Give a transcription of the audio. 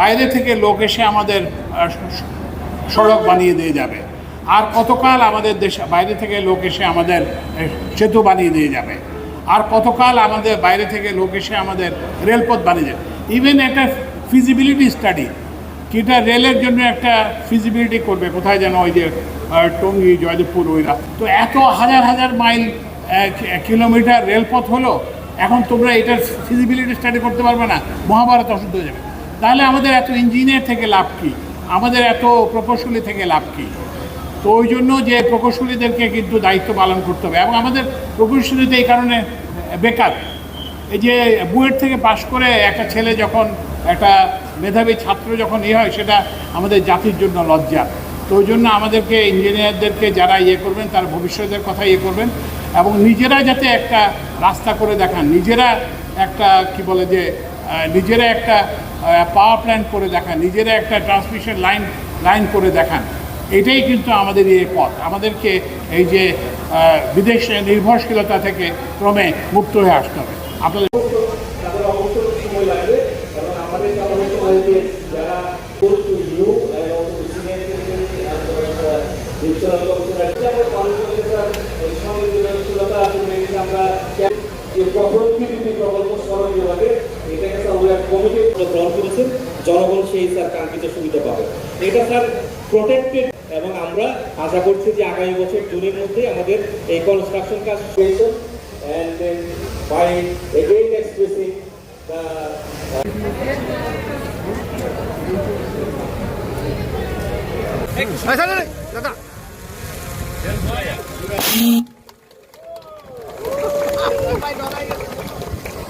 বাইরে থেকে লোক এসে আমাদের সড়ক বানিয়ে দিয়ে যাবে। আর কতকাল আমাদের দেশে, বাইরে থেকে লোক এসে আমাদের সেতু বানিয়ে দিয়ে যাবে। আর কতকাল আমাদের বাইরে থেকে লোক এসে আমাদের রেলপথ বানিয়ে যাবে ইভেন একটা ফিজিবিলিটি স্টাডি কিটা রেলের জন্য একটা ফিজিবিলিটি করবে। কোথায় যেন ওই যে টঙ্গি, জয়দেবপুর, ওই তো এত হাজার হাজার মাইল কিলোমিটার রেলপথ হলো, এখন তোমরা এটার ফিজিবিলিটি স্টাডি করতে পারবে না, মহাভারত অশুদ্ধ হয়ে যাবে। তাহলে আমাদের এত ইঞ্জিনিয়ার থেকে লাভ কী? আমাদের এত প্রকৌশলী থেকে লাভ কী? তো ওই জন্য যে প্রকৌশলীদেরকে কিন্তু দায়িত্ব পালন করতে হবে। এবং আমাদের প্রকৌশলীতে এই কারণে বেকার। এই যে বুয়েট থেকে পাশ করে একটা ছেলে যখন, একটা মেধাবী ছাত্র যখন ইয়ে হয়, সেটা আমাদের জাতির জন্য লজ্জা। তো ওই জন্য আমাদেরকে, ইঞ্জিনিয়ারদেরকে যারা ইয়ে করবেন, তার ভবিষ্যতের কথা ইয়ে করবেন এবং নিজেরা যাতে একটা রাস্তা করে দেখান, নিজেরা একটা, কি বলে যে নিজেরা একটা পাওয়ার প্ল্যান্ট করে দেখান, নিজেরা একটা ট্রান্সমিশন লাইন লাইন করে দেখান। এটাই কিন্তু আমাদের এই পথ। আমাদেরকে এই যে বিদেশ নির্ভরশীলতা থেকে ক্রমে মুক্ত হয়ে আসতে হবে। আপনাদের আমাদের জনগণ সেই স্যার কাঙ্ক্ষিত সুবিধা পাবে। এটা স্যার প্রোটেক্টেড এবং আমরা আশা করছি যে আগামী বছর জুনের মধ্যে আমাদের এই কনস্ট্রাকশন কাজ হয়েছে। And then by again 来，上三六，老大。